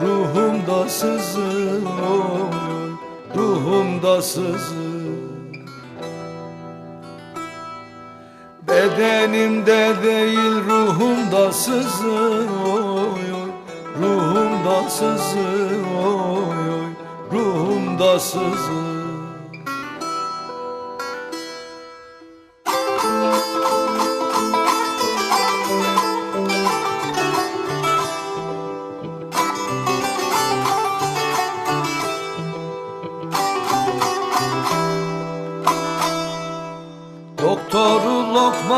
Ruhumda sızı oy Ruhumda sızı Bedenimde değil ruhumda sızı oy Ruhumda sızı oy oy Ruhumda sızı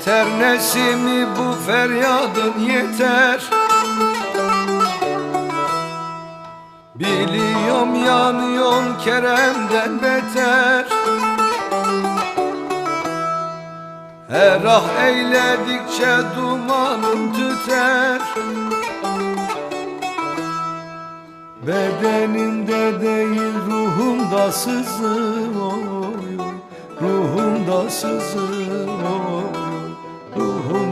Yeter nesimi bu feryadın yeter. Biliyorum yanıyorsun Kerem'den beter. Her ah eyledikçe dumanım tüter. Bedenimde değil ruhumda sızı oy Ruhumda sızı oy